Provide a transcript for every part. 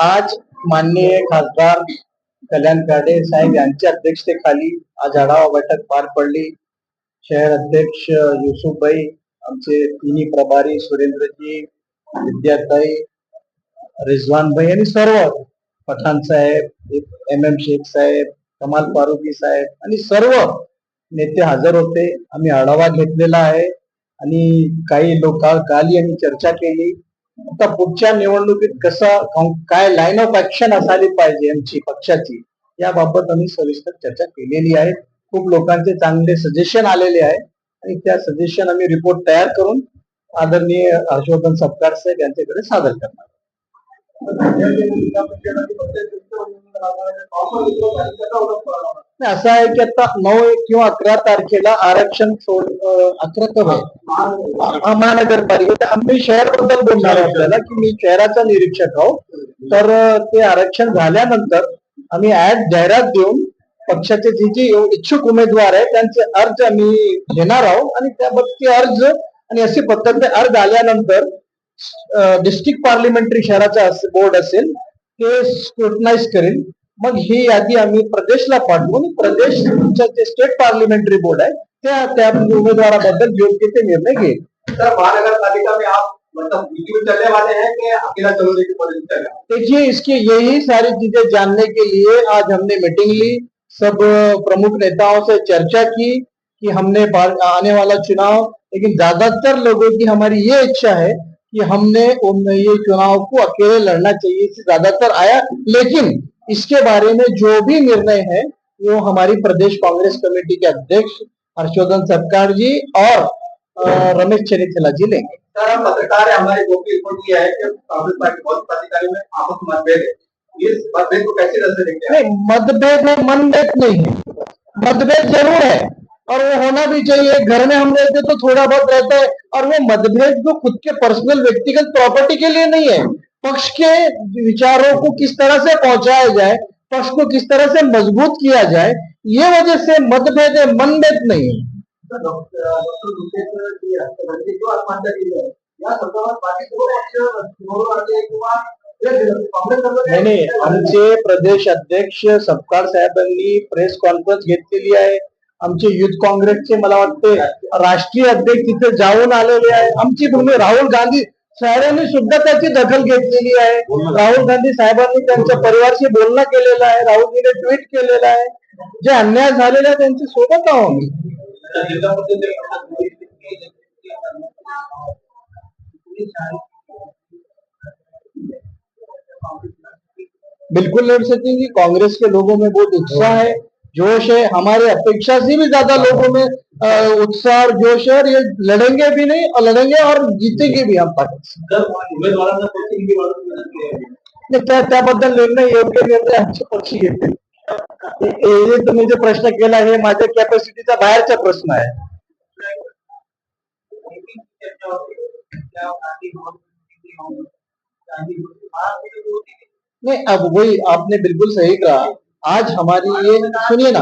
आज माननीय खासदार कल्याण काडे साहेब यांच्या अध्यक्षतेखाली आज आढावा बैठक पार पडली. शहर अध्यक्ष युसुफभाई आमचे तिन्ही प्रभारी सुरेंद्रजी विद्याताई रिजवानभाई आणि सर्व पठाण साहेब एम एम शेख साहेब कमाल फारुकी साहेब आणि सर्व नेते हजर होते. आम्ही आढावा घेतलेला आहे आणि काही लोक काल आम्ही चर्चा केली. आता पुढच्या निवडणुकीत कसं काय लाईन ऑफ ऍक्शन असायला पाहिजे आमची पक्षाची याबाबत आम्ही सविस्तर चर्चा केलेली आहे. खूप लोकांचे चांगले सजेशन आलेले आहे. आणि त्या सजेशन आम्ही रिपोर्ट तयार करून आदरणीय हर्षवर्धन सपकाळ साहेब यांच्याकडे सादर करणार असं आहे की आता नऊ किंवा अकरा तारखेला आरक्षण सोड अकरा कब आहे महानगरपालिका आम्ही शहरबद्दल बोलणार आहे आपल्याला की मी शहराचा निरीक्षक आहो. तर ते आरक्षण झाल्यानंतर आम्ही ऍड जाहिरात देऊन पक्षाचे जे जे इच्छुक उमेदवार आहेत त्यांचे अर्ज आम्ही घेणार आहोत आणि त्याबाबत अर्ज आणि अशी पद्धत अर्ज आल्यानंतर डिस्ट्रिक्ट पार्लिमेंटरी शहराचा बोर्ड असेल ते स्क्रुटनाइज करेल. मग ही यादी आम्ही प्रदेशला पाठवून प्रदेश जे स्टेट पार्लिमेंटरी बोर्ड आहे त्या त्या उमेदवाराबद्दल योग्य ते निर्णय घेईल. सर महानगर पालिका में आप मतलब चलने वाले हैं कि अकेला चलोगे की पॉलिसी देखिए इसकी यही सारी चीज़ें जानने के लिए आज हमने मीटिंग ली। सब प्रमुख नेताओं से चर्चा की कि हमने आने वाला चुनाव लेकिन ज़्यादातर लोगों की हमारी ये इच्छा है कि हमने ये चुनाव को अकेले लड़ना चाहिए इससे ज़्यादातर आया। लेकिन इसके बारे में जो भी निर्णय है वो हमारी प्रदेश कांग्रेस कमेटी के अध्यक्ष हर्षवर्धन सरकार जी और रमेश चरिथला जी लेंगे। सर हम पत्रकार है हमारे गोपी रिपोर्ट किया है कि कांग्रेस पार्टी बहुत पदाधिकारी में आपस मतभेद है। इस मतभेद को कैसे नज़र देखते हैं मतभेद है मनभेद नहीं है। मतभेद ज़रूर है और वो होना भी चाहिए। घर में हम रहते तो थोड़ा बहुत रहता है और वो मतभेद जो खुद के पर्सनल व्यक्तिगत प्रॉपर्टी के लिए नहीं है। पक्ष के विचारों को किस तरह से पहुँचाया जाए पक्ष को किस तरह से मज़बूत किया जाए ये वजह से मतभेद है मनभेद नहीं है। नाही नाही आमचे प्रदेश अध्यक्ष सपकाळ साहेबांनी प्रेस कॉन्फरन्स घेतलेली आहे. आमचे युथ काँग्रेसचे मला वाटते राष्ट्रीय अध्यक्ष तिथे जाऊन आलेले आहे. आमची भूमी राहुल गांधी साहेबांनी त्याची दखल घेतलेली आहे. राहुल गांधी साहेबांनी त्यांच्या परिवारशी बोलणं केलेलं आहे. राहुलजीने ट्विट केलेलं आहे. जे अन्याय सोबत आहो आम्ही. बिल्कुल लड़ सकेंगे कांग्रेस के लोगों में बहुत उत्साह है, जोश है, हमारे अपेक्षा से भी ज़्यादा लोगों में उत्साह और जोश है और ये लड़ेंगे भी नहीं और लड़ेंगे और जीतेंगे भी हम पार्टी त्याबद्दल निर्णय योग्य निर्णय आमच्या पक्षी घेतील हे तुम्ही जे प्रश्न केला हे माझ्या कॅपॅसिटीचा बाहेरचा प्रश्न आहे नहीं अब वही आपने बिल्कुल सही कहा। आज हमारी ये सुनिए ना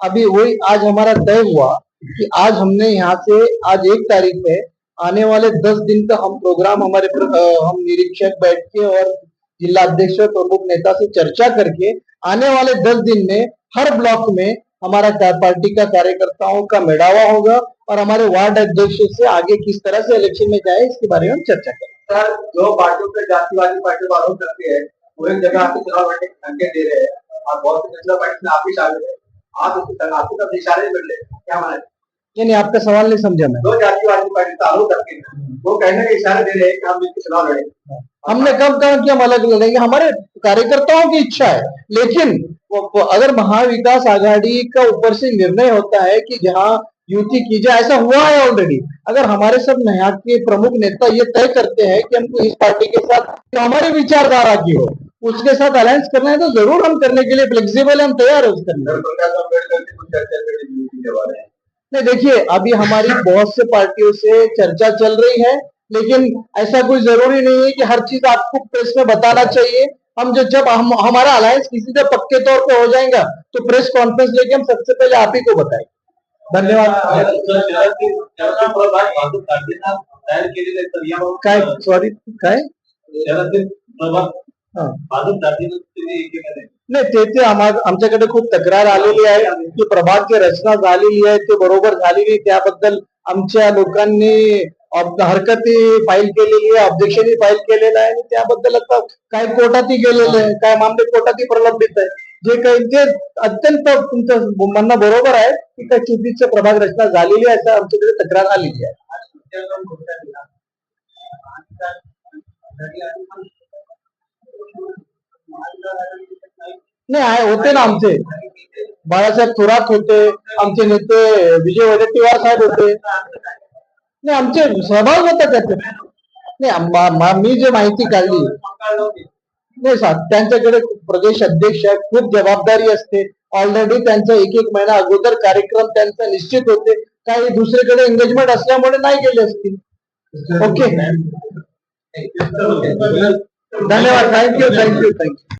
अभी वही आज हमारा तय हुआ कि आज हमने यहाँ से आज एक तारीख में आने वाले दस दिन का हम प्रोग्राम हमारे प्र, हम निरीक्षक बैठ के और जिला अध्यक्ष और प्रमुख नेता से चर्चा करके आने वाले दस दिन में हर ब्लॉक में हमारा पार्टी का कार्यकर्ताओं का मेड़ावा होगा और हमारे वार्ड अध्यक्ष से आगे किस तरह से इलेक्शन में जाए इसके बारे में हम चर्चा करें सर जो पार्टियों पे जातिवादी पार्टी आरोप करते हैं एक जगह आपके चुनाव दे रहे हैं और बहुत सी पार्टी में आप भी शामिल है। इशारे क्या माने नहीं आपका सवाल नहीं समझा मैं। दो जातिवादी पार्टी हैं। वो कहने के इशारे दे रहे हैं कि हम इनके चुनाव लड़ेंगे। हमने कब कहा कि हम अलग लड़ेंगे? हमारे कार्यकर्ताओं की इच्छा है। लेकिन अगर महाविकास आघाड़ी का ऊपर से निर्णय होता है कि जहाँ युति की जाए ऐसा हुआ है ऑलरेडी अगर हमारे सब यहाँ के प्रमुख नेता ये तय करते हैं कि हमको इस पार्टी के साथ तो हमारी विचारधारा की हो। उसके साथ अलायंस करना है तो ज़रूर हम करने के लिए फ्लेक्सिबल हम तैयार है उसके नहीं देखिए अभी हमारी बहुत से पार्टियों से चर्चा चल रही है लेकिन ऐसा कोई ज़रूरी नहीं है कि हर चीज़ आपको प्रेस में बताना चाहिए। हम जो जब हम हमारा अलायंस किसी से पक्के तौर पे हो जाएगा तो प्रेस कॉन्फ्रेंस लेके हम सबसे पहले आप ही को बताएँगे। धन्यवाद. काय? सॉरी काय? नाही ते ते आमच्याकडे खूप तक्रार आलेली आहे. की प्रभागची रचना झालेली आहे. ते बरोबर झालेली त्याबद्दल आमच्या लोकांनी हरकती फाईल केलेली आहे. ऑब्जेक्शनही फाईल केलेलं आहे. आणि त्याबद्दल आता काय कोर्टातही गेलेलं आहे. काय मामले कोर्टातही प्रलंबित आहे. जे काही ते अत्यंत तुमचं म्हणणं बरोबर आहे की काही चुकीचं प्रभाग रचना झालेली आहे असं आमच्याकडे तक्रार आलेली आहे. नाही आहे होते ना आमचे. बाळासाहेब थोरात होते आमचे नेते विजय वडेट्टीवार साहेब होते. नाही आमचे सहभाग होता त्याचे. नाही मी जे माहिती काढली नाही सांग त्यांच्याकडे प्रदेश अध्यक्ष आहेत खूप जबाबदारी असते. ऑलरेडी त्यांचा एक एक महिना अगोदर कार्यक्रम त्यांचा निश्चित होते. काही दुसरीकडे एंगेजमेंट असल्यामुळे नाही गेले असतील. ओके धन्यवाद. Thank you thank you thank you